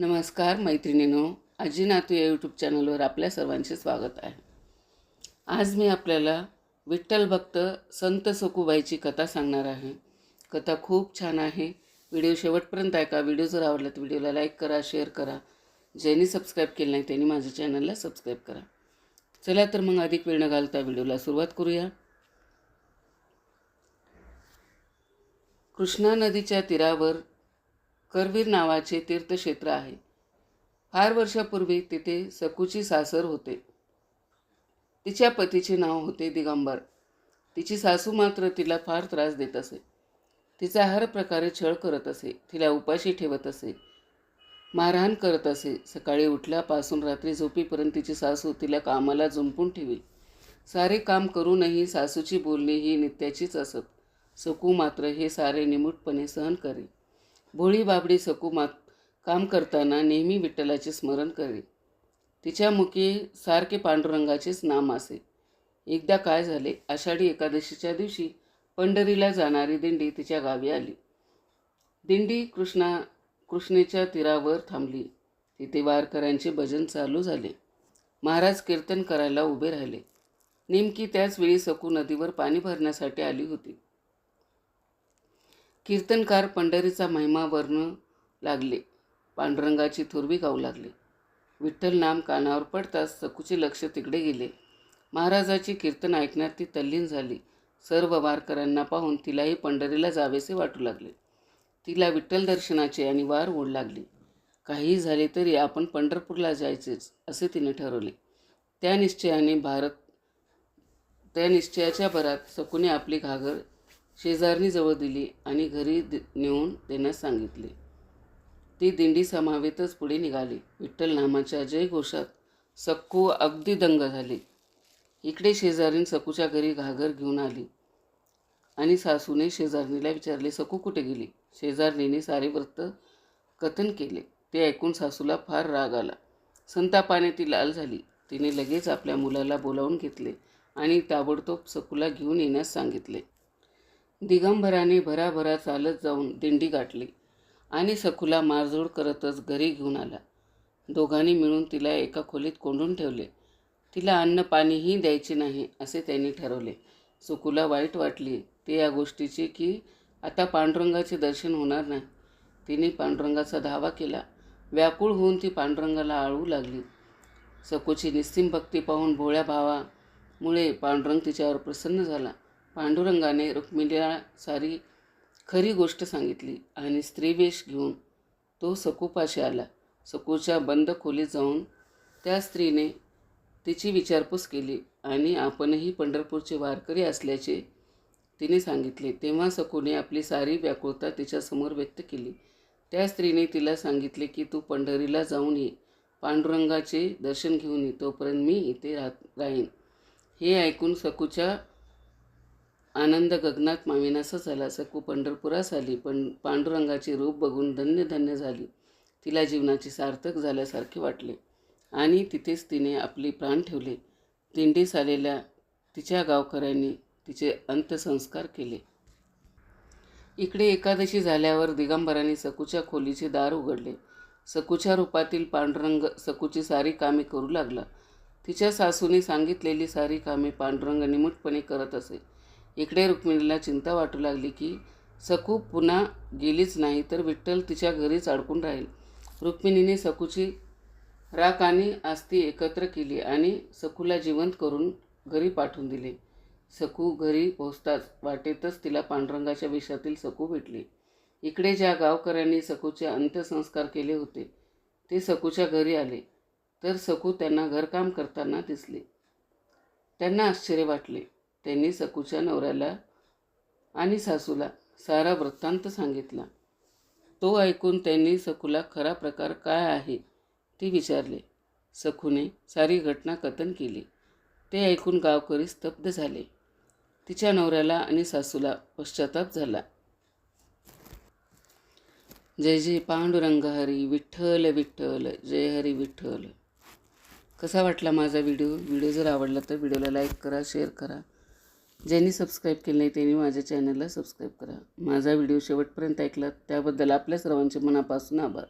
नमस्कार मैत्रिणीनो. आजी नातू या यूट्यूब चॅनलवर आपल्या सर्वांचे स्वागत आहे. आज मी आपल्याला विठ्ठल भक्त संत सखूबाईची कथा सांगणार आहे. कथा खूप छान आहे. व्हिडिओ शेवटपर्यंत ऐका. व्हिडिओ जर आवडला तर व्हिडिओला लाईक करा शेअर करा. ज्यांनी सबस्क्राईब केलं नाही त्यांनी माझ्या चॅनलला सबस्क्राईब करा. चला तर मग अधिक वेळ न घालता व्हिडिओला सुरुवात करूया. कृष्णा नदीच्या तीरावर करवीर नावाचे तीर्थक्षेत्र आहे. फार वर्षापूर्वी तिथे सकूची सासर होते. तिच्या पतीचे नाव होते दिगंबर. तिची सासू मात्र तिला फार त्रास देत असे. तिचा हर प्रकारे छळ करत असे तिला उपाशी ठेवत असे. मारहाण करत असे. सकाळी उठल्यापासून रात्री झोपीपर्यंत तिची सासू तिला कामाला जुंपून ठेवी. सारे काम करूनही सासूची बोलणी ही नित्याचीच असत. सकू मात्र हे सारे निमूटपणे सहन करी भोळी बाबडी सकुमात काम करताना नेहमी विठ्ठलाचे स्मरण करे तिच्या मुखी सारखे पांडुरंगाचेच नाम असे. एकदा काय झाले? आषाढी एकादशीच्या दिवशी पंढरीला जाणारी दिंडी तिच्या गावी आली. दिंडी कृष्णा कृष्णेच्या तीरावर थांबली. तिथे वारकऱ्यांचे भजन चालू झाले. महाराज कीर्तन करायला उभे राहिले. नेमकी त्याच वेळी सकू नदीवर पाणी भरण्यासाठी आली होती. कीर्तनकार पंढरीचा महिमा वर्ण लागले पांडुरंगाची थुरवी गाऊ लागली. विठ्ठल नाम कानावर पडताच सकूचे लक्ष तिकडे गेले. महाराजाची कीर्तन ऐकण्यात ती तल्लीन झाली. सर्व वारकऱ्यांना पाहून तिलाही पंढरीला जावेसे वाटू लागले. तिला विठ्ठल दर्शनाचे आणि वार ओढ लागली. काहीही झाले तरी आपण पंढरपूरला जायचेच असे तिने ठरवले. त्या निश्चयाने भारत त्या निश्चयाच्या भरात सकुने आपली घागर शेजारणीजवळ दिली आणि घरी दि नेऊन देण्यास सांगितले. ती दिंडी समावेतच पुढे निघाली. विठ्ठल नामाच्या जय घोषात सक्कू अगदी दंग झाली. इकडे शेजारीन सकूच्या घरी घागर घेऊन आली. आणि सासूने शेजारणीला विचारले सकू कुठे गेली? शेजारणीने सारे व्रत कथन केले. ते ऐकून सासूला फार राग आला. संतापाने ती लाल झाली. तिने लगेच आपल्या मुलाला बोलावून घेतले आणि ताबडतोब सकूला घेऊन येण्यास सांगितले. दिगंबराने भराभरा चालत जाऊन दिंडी गाठली आणि सखूला मारझोड करतच घरी घेऊन आला. दोघांनी मिळून तिला एका खोलीत कोंडून ठेवले. तिला अन्न पाणीही द्यायचे नाही असे त्यांनी ठरवले. सुकूला वाईट वाटली ते या गोष्टीची की आता पांडुरंगाचे दर्शन होणार नाही. तिने पांडुरंगाचा धावा केला. व्याकुळ होऊन ती पांडुरंगाला आळू लागली. सकूची निस्सीम भक्ती पाहून भोळ्या भावामुळे पांडुरंग तिच्यावर प्रसन्न झाला. पांडुरंगाने रुक्मिणीला सारी खरी गोष्ट सांगितली आणि स्त्रीवेश घेऊन तो सकूपाशी आला. सकूच्या बंद खोलीत जाऊन त्या स्त्रीने तिची विचारपूस केली आणि आपणही पंढरपूरचे वारकरी असल्याचे तिने सांगितले. तेव्हा सकूने आपली सारी व्याकुळता तिच्यासमोर व्यक्त केली. त्या स्त्रीने तिला सांगितले की तू पंढरीला जाऊन ये. पांडुरंगाचे दर्शन घेऊन ये. तोपर्यंत मी इथे राह राहीन. हे ऐकून सकूच्या आनंद गगनात माविनासा झाला सकू पंढरपुरास आली पण पांडुरंगाचे रूप बघून धन्य धन्य झाली. तिला जीवनाचे सार्थक झाल्यासारखे वाटले आणि तिथेच तिने आपले प्राण ठेवले. दिंडीस आलेल्या तिच्या गावकऱ्यांनी तिचे अंत्यसंस्कार केले. इकडे एकादशी झाल्यावर दिगंबराने सकूच्या खोलीचे दार उघडले. सकूच्या रूपातील पांडुरंग सकूची सारी कामे करू लागला. तिच्या सासूने सांगितलेली सारी कामे पांडुरंग निमूटपणे करत असे. इकडे रुक्मिणीला चिंता वाटू लागली की सकू पुन्हा गेलीच नाही तर विठ्ठल तिच्या घरीच अडकून राहील. रुक्मिणीने सकूची राख आणि आस्ती एकत्र केली आणि सकूला जिवंत करून घरी पाठवून दिले. सकू घरी पोहोचताच वाटेतच तिला पांडुरंगाच्या विषातील सकू भेटली. इकडे ज्या गावकऱ्यांनी सकूचे अंत्यसंस्कार केले होते ते सकूच्या घरी आले. तर सकू त्यांना घरकाम करताना दिसले. त्यांना आश्चर्य वाटले. त्यांनी सकूच्या नवऱ्याला आणि सासूला सारा वृत्तांत सांगितला. तो ऐकून त्यांनी सकूला खरा प्रकार काय आहे ते विचारले. सखूने सारी घटना कथन केली. ते ऐकून गावकरी स्तब्ध झाले. तिच्या नवऱ्याला आणि सासूला पश्चाताप झाला. जय जय पांडुरंग हरी विठ्ठल विठ्ठल जय हरी विठ्ठल. कसा वाटला माझा व्हिडिओ? व्हिडिओ जर आवडला तर व्हिडिओला लाईक करा शेअर करा. ज्यांनी सबस्क्राईब केलं नाही त्यांनी माझ्या चॅनलला सबस्क्राईब करा. माझा व्हिडिओ शेवटपर्यंत ऐकला त्याबद्दल आपल्या सर्वांचे मनापासून आभार.